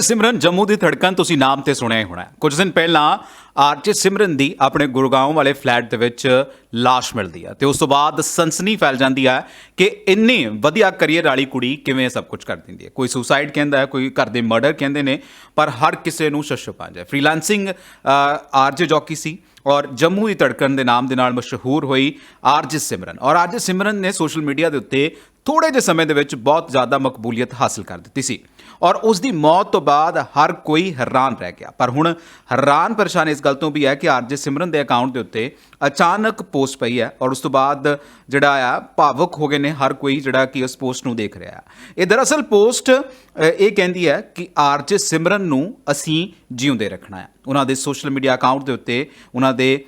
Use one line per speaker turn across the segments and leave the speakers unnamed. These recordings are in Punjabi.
ਸਿਮਰਨ, ਜੰਮੂ ਦੀ ਧੜਕਣ ਤੁਸੀਂ ਨਾਮ ਤੇ ਸੁਣਿਆ ਹੀ ਹੋਣਾ ਕੁਝ ਦਿਨ ਪਹਿਲਾਂ ਆਰਜੇ ਸਿਮਰਨ ਦੀ ਆਪਣੇ ਗੁਰਗਾਉਂ ਵਾਲੇ ਫਲੈਟ ਦੇ ਵਿੱਚ ਲਾਸ਼ ਮਿਲਦੀ ਹੈ ਤੇ ਉਸ ਤੋਂ ਬਾਅਦ ਸਨਸਨੀ ਫੈਲ ਜਾਂਦੀ ਹੈ ਕਿ ਇੰਨੀ ਵਧੀਆ ਕੈਰੀਅਰ ਵਾਲੀ ਕੁੜੀ ਕਿਵੇਂ ਸਭ ਕੁਝ ਕਰ ਦਿੰਦੀ ਹੈ। ਕੋਈ ਸੁਸਾਈਡ ਕਹਿੰਦਾ ਹੈ, ਕੋਈ ਘਰ ਦੇ ਮਰਡਰ ਕਹਿੰਦੇ ਨੇ, ਪਰ ਹਰ ਕਿਸੇ ਨੂੰ ਸ਼ਸ਼ੋ ਪੰਜ ਹੈ ਫ੍ਰੀਲਾਂਸਿੰਗ ਆਰਜੇ ਜੌਕੀ ਸੀ ਔਰ ਜੰਮੂ ਦੀ ਧੜਕਣ ਦੇ ਨਾਮ ਦੇ ਨਾਲ ਮਸ਼ਹੂਰ ਹੋਈ ਆਰਜੇ ਸਿਮਰਨ। ਔਰ ਆਰਜੇ ਸਿਮਰਨ ਨੇ ਸੋਸ਼ਲ ਮੀਡੀਆ ਦੇ ਉੱਤੇ ਥੋੜੇ ਜਿਹੇ ਸਮੇਂ ਦੇ ਵਿੱਚ ਬਹੁਤ ਜ਼ਿਆਦਾ ਮਕਬੂਲੀਅਤ ਹਾਸਲ ਕਰ ਦਿੱਤੀ ਸੀ ਔਰ ਉਸ ਦੀ ਮੌਤ ਤੋਂ ਬਾਅਦ ਹਰ ਕੋਈ ਹੈਰਾਨ ਰਹਿ ਗਿਆ। ਪਰ ਹੁਣ ਹੈਰਾਨ ਪਰੇਸ਼ਾਨ ਇਸ ਗੱਲ ਤੋਂ ਵੀ ਹੈ ਕਿ ਆਰਜੇ ਸਿਮਰਨ ਦੇ ਅਕਾਊਂਟ ਦੇ ਉੱਤੇ ਅਚਾਨਕ ਪੋਸਟ ਪਈ ਹੈ ਔਰ ਉਸ ਤੋਂ ਬਾਅਦ ਜਿਹੜਾ ਆ ਭਾਵੁਕ ਹੋ ਗਏ ਨੇ ਹਰ ਕੋਈ ਜਿਹੜਾ ਕਿ ਉਸ ਪੋਸਟ ਨੂੰ ਦੇਖ ਰਿਹਾ ਹੈ ਇਹ ਦਰਅਸਲ ਪੋਸਟ ਇਹ ਕਹਿੰਦੀ ਹੈ ਕਿ ਆਰਜੇ ਸਿਮਰਨ ਨੂੰ ਅਸੀਂ ਜਿਉਂਦੇ ਰੱਖਣਾ ਹੈ। ਉਹਨਾਂ ਦੇ ਸੋਸ਼ਲ ਮੀਡੀਆ ਅਕਾਊਂਟ ਦੇ ਉੱਤੇ, ਉਹਨਾਂ ਦੇ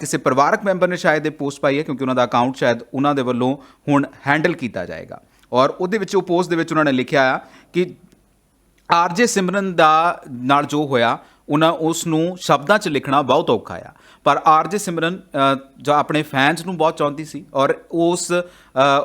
ਕਿਸੇ ਪਰਿਵਾਰਕ ਮੈਂਬਰ ਨੇ ਸ਼ਾਇਦ ਇਹ ਪੋਸਟ ਪਾਈ ਹੈ ਕਿਉਂਕਿ ਉਹਨਾਂ ਦਾ ਅਕਾਊਂਟ ਸ਼ਾਇਦ ਉਹਨਾਂ ਦੇ ਵੱਲੋਂ ਹੁਣ ਹੈਂਡਲ ਕੀਤਾ ਜਾਏਗਾ। ਔਰ ਉਹਦੇ ਵਿੱਚ ਉਹ ਪੋਸਟ ਦੇ ਵਿੱਚ ਉਹਨਾਂ ਨੇ ਲਿਖਿਆ ਆ ਕਿ ਆਰਜੇ ਸਿਮਰਨ ਦਾ ਨਾਲ ਜੋ ਹੋਇਆ ਉਹਨਾਂ ਉਸ ਨੂੰ ਸ਼ਬਦਾਂ 'ਚ ਲਿਖਣਾ ਬਹੁਤ ਔਖਾ ਆ। ਪਰ ਆਰਜੇ ਸਿਮਰਨ ਅ, ਜੋ ਆਪਣੇ ਫੈਨਸ ਨੂੰ ਬਹੁਤ ਚਾਹੁੰਦੀ ਸੀ ਔਰ ਉਸ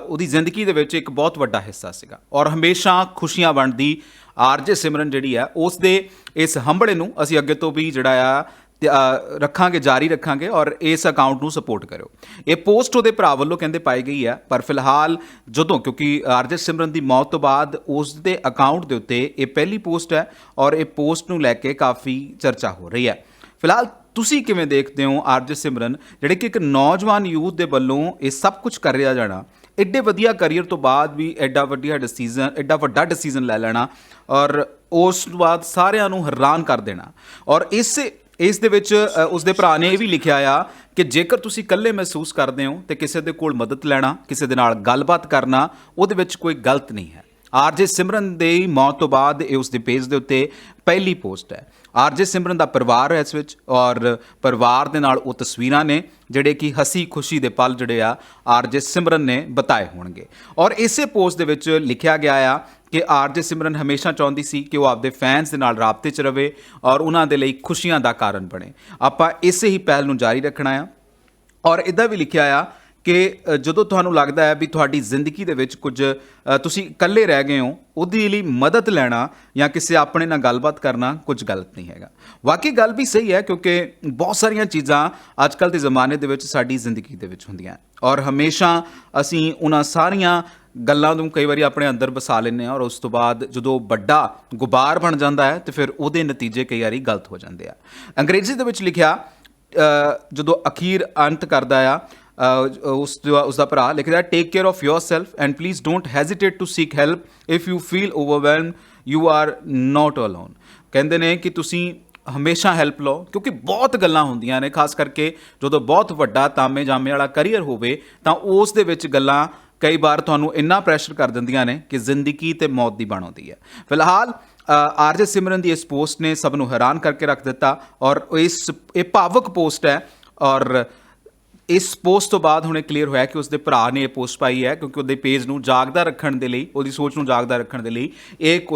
ਉਹਦੀ ਜ਼ਿੰਦਗੀ ਦੇ ਵਿੱਚ ਇੱਕ ਬਹੁਤ ਵੱਡਾ ਹਿੱਸਾ ਸੀਗਾ। ਔਰ ਹਮੇਸ਼ਾ ਖੁਸ਼ੀਆਂ ਵੰਡਦੀ ਆਰਜੇ ਸਿਮਰਨ ਜਿਹੜੀ ਆ ਉਸ ਦੇ ਇਸ ਹੰਬੜੇ ਨੂੰ ਅਸੀਂ ਅੱਗੇ ਤੋਂ ਵੀ ਜਿਹੜਾ ਆ ਰੱਖਾਂਗੇ, ਜਾਰੀ ਰੱਖਾਂਗੇ ਔਰ ਇਸ ਅਕਾਊਂਟ ਨੂੰ ਸਪੋਰਟ ਕਰਿਓ। ਇਹ ਪੋਸਟ ਉਹਦੇ ਭਰਾ ਵੱਲੋਂ ਕਹਿੰਦੇ ਪਾਈ ਗਈ ਹੈ, ਪਰ ਫਿਲਹਾਲ ਜਦੋਂ, ਕਿਉਂਕਿ ਆਰਜੇ ਸਿਮਰਨ ਦੀ ਮੌਤ ਤੋਂ ਬਾਅਦ ਉਸ ਦੇ ਅਕਾਊਂਟ ਦੇ ਉੱਤੇ ਇਹ ਪਹਿਲੀ ਪੋਸਟ ਹੈ ਔਰ ਇਹ ਪੋਸਟ ਨੂੰ ਲੈ ਕੇ ਕਾਫੀ ਚਰਚਾ ਹੋ ਰਹੀ ਹੈ। ਫਿਲਹਾਲ ਤੁਸੀਂ ਕਿਵੇਂ ਦੇਖਦੇ ਹੋ ਆਰਜੇ ਸਿਮਰਨ, ਜਿਹੜੇ ਕਿ ਇੱਕ ਨੌਜਵਾਨ ਯੂਥ ਦੇ ਵੱਲੋਂ ਇਹ ਸਭ ਕੁਝ ਕਰ ਰਿਹਾ ਜਾਣਾ ਐਡੇ ਵਧੀਆ ਕੈਰੀਅਰ ਤੋਂ ਬਾਅਦ ਵੀ ਐਡਾ ਵੱਡਾ ਡਿਸੀਜਨ ਐਡਾ ਵੱਡਾ ਡਿਸੀਜਨ ਲੈ ਲੈਣਾ ਔਰ ਉਸ ਤੋਂ ਬਾਅਦ ਸਾਰਿਆਂ ਨੂੰ ਹੈਰਾਨ ਕਰ ਦੇਣਾ ਔਰ ਇਸ ਇਸ ਦੇ ਵਿੱਚ ਅ, ਉਸ ਦੇ ਭਰਾ ਨੇ ਇਹ ਵੀ ਲਿਖਿਆ ਆ ਕਿ ਜੇਕਰ ਤੁਸੀਂ ਇਕੱਲੇ ਮਹਿਸੂਸ ਕਰਦੇ ਹੋ ਤੇ ਕਿਸੇ ਦੇ ਕੋਲ ਮਦਦ ਲੈਣਾ ਕਿਸੇ ਦੇ ਨਾਲ ਗੱਲਬਾਤ ਕਰਨਾ ਉਹਦੇ ਵਿੱਚ ਕੋਈ ਗਲਤ ਨਹੀਂ ਹੈ। ਆਰਜੇ ਸਿਮਰਨ ਦੇ ਮੌਤ ਤੋਂ ਬਾਅਦ ਇਹ ਉਸ ਦੇ ਪੇਜ ਦੇ ਉੱਤੇ ਪਹਿਲੀ ਪੋਸਟ ਹੈ। ਆਰਜੇ ਸਿਮਰਨ ਦਾ ਪਰਿਵਾਰ ਹੈ ਇਸ ਵਿੱਚ ਔਰ ਪਰਿਵਾਰ ਦੇ ਨਾਲ ਉਹ ਤਸਵੀਰਾਂ ਨੇ ਜਿਹੜੇ ਕਿ ਹਸੀ ਖੁਸ਼ੀ ਦੇ ਪਲ ਜਿਹੜੇ ਆ ਆਰਜੇ ਸਿਮਰਨ ਨੇ ਬਤਾਏ ਹੋਣਗੇ। ਔਰ ਇਸੇ ਪੋਸਟ ਦੇ ਵਿੱਚ ਲਿਖਿਆ ਗਿਆ ਆ ਕਿ ਆਰਜੇ ਸਿਮਰਨ ਹਮੇਸ਼ਾ ਚਾਹੁੰਦੀ ਸੀ ਕਿ ਉਹ ਆਪਦੇ ਫੈਨਸ ਦੇ ਨਾਲ ਰਾਬਤੇ 'ਚ ਰਵੇ ਔਰ ਉਹਨਾਂ ਦੇ ਲਈ ਖੁਸ਼ੀਆਂ ਦਾ ਕਾਰਨ ਬਣੇ। ਆਪਾਂ ਇਸੇ ਹੀ ਪਹਿਲ ਨੂੰ ਜਾਰੀ ਰੱਖਣਾ ਆ। ਔਰ ਇਦਾਂ ਵੀ ਲਿਖਿਆ ਆ ਕਿ ਜਦੋਂ ਤੁਹਾਨੂੰ ਲੱਗਦਾ ਹੈ ਵੀ ਤੁਹਾਡੀ ਜ਼ਿੰਦਗੀ ਦੇ ਵਿੱਚ ਕੁਝ ਤੁਸੀਂ ਇਕੱਲੇ ਰਹਿ ਗਏ ਹੋ, ਉਹਦੇ ਲਈ ਮਦਦ ਲੈਣਾ ਜਾਂ ਕਿਸੇ ਆਪਣੇ ਨਾਲ ਗੱਲਬਾਤ ਕਰਨਾ ਕੁਝ ਗਲਤ ਨਹੀਂ ਹੈਗਾ। ਵਾਕਈ ਗੱਲ ਵੀ ਸਹੀ ਹੈ ਕਿਉਂਕਿ ਬਹੁਤ ਸਾਰੀਆਂ ਚੀਜ਼ਾਂ ਅੱਜ ਕੱਲ੍ਹ ਦੇ ਜ਼ਮਾਨੇ ਦੇ ਵਿੱਚ ਸਾਡੀ ਜ਼ਿੰਦਗੀ ਦੇ ਵਿੱਚ ਹੁੰਦੀਆਂ। ਔਰ ਹਮੇਸ਼ਾ ਅਸੀਂ ਉਹਨਾਂ ਸਾਰੀਆਂ ਗੱਲਾਂ ਨੂੰ ਕਈ ਵਾਰੀ ਆਪਣੇ ਅੰਦਰ ਵਸਾ ਲੈਂਦੇ ਹਾਂ ਔਰ ਉਸ ਤੋਂ ਬਾਅਦ ਜਦੋਂ ਵੱਡਾ ਗੁਬਾਰ ਬਣ ਜਾਂਦਾ ਹੈ, ਤੇ ਫਿਰ ਉਹਦੇ ਨਤੀਜੇ ਕਈ ਵਾਰੀ ਗਲਤ ਹੋ ਜਾਂਦੇ ਆ। ਅੰਗਰੇਜ਼ੀ ਦੇ ਵਿੱਚ ਲਿਖਿਆ ਜਦੋਂ ਅਖੀਰ ਅੰਤ ਕਰਦਾ ਆ ਉਸ ਦਾ ਉਸ ਦਾ ਭਰਾ ਲਿਖਦਾ take care of yourself and please don't hesitate to seek help if you feel overwhelm you are not alone ਕਹਿੰਦੇ ਨੇ ਕਿ ਤੁਸੀਂ ਹਮੇਸ਼ਾ ਹੈਲਪ ਲਓ, ਕਿਉਂਕਿ ਬਹੁਤ ਗੱਲਾਂ ਹੁੰਦੀਆਂ ਨੇ, ਖਾਸ ਕਰਕੇ ਜਦੋਂ ਬਹੁਤ ਵੱਡਾ ਤਾਮੇ ਜਾਮੇ ਵਾਲਾ ਕੈਰੀਅਰ ਹੋਵੇ, ਤਾਂ ਉਸ ਦੇ ਵਿੱਚ ਗੱਲਾਂ ਕਈ ਵਾਰ ਤੁਹਾਨੂੰ ਇੰਨਾ ਪ੍ਰੈਸ਼ਰ ਕਰ ਦਿੰਦੀਆਂ ਨੇ ਕਿ ਜ਼ਿੰਦਗੀ ਤੇ ਮੌਤ ਦੀ ਬਣ ਆਉਂਦੀ ਹੈ। ਫਿਲਹਾਲ ਆਰਜੇ ਸਿਮਰਨ ਦੀ ਇਸ ਪੋਸਟ ਨੇ ਸਭ ਨੂੰ ਹੈਰਾਨ ਕਰਕੇ ਰੱਖ ਦਿੱਤਾ ਔਰ ਇਸ, ਇਹ ਭਾਵੁਕ ਪੋਸਟ ਹੈ ਔਰ ਇਸ ਪੋਸਟ ਤੋਂ ਬਾਅਦ ਹੁਣ ਇਹ ਕਲੀਅਰ ਹੋਇਆ ਕਿ ਉਸਦੇ ਭਰਾ ਨੇ ਇਹ ਪੋਸਟ ਪਾਈ ਹੈ ਕਿਉਂਕਿ ਉਹਦੇ ਪੇਜ ਨੂੰ ਜਾਗਦਾ ਰੱਖਣ ਦੇ ਲਈ, ਉਹਦੀ ਸੋਚ ਨੂੰ ਜਾਗਦਾ ਰੱਖਣ ਦੇ ਲਈ ਇਹ ਕੁਝ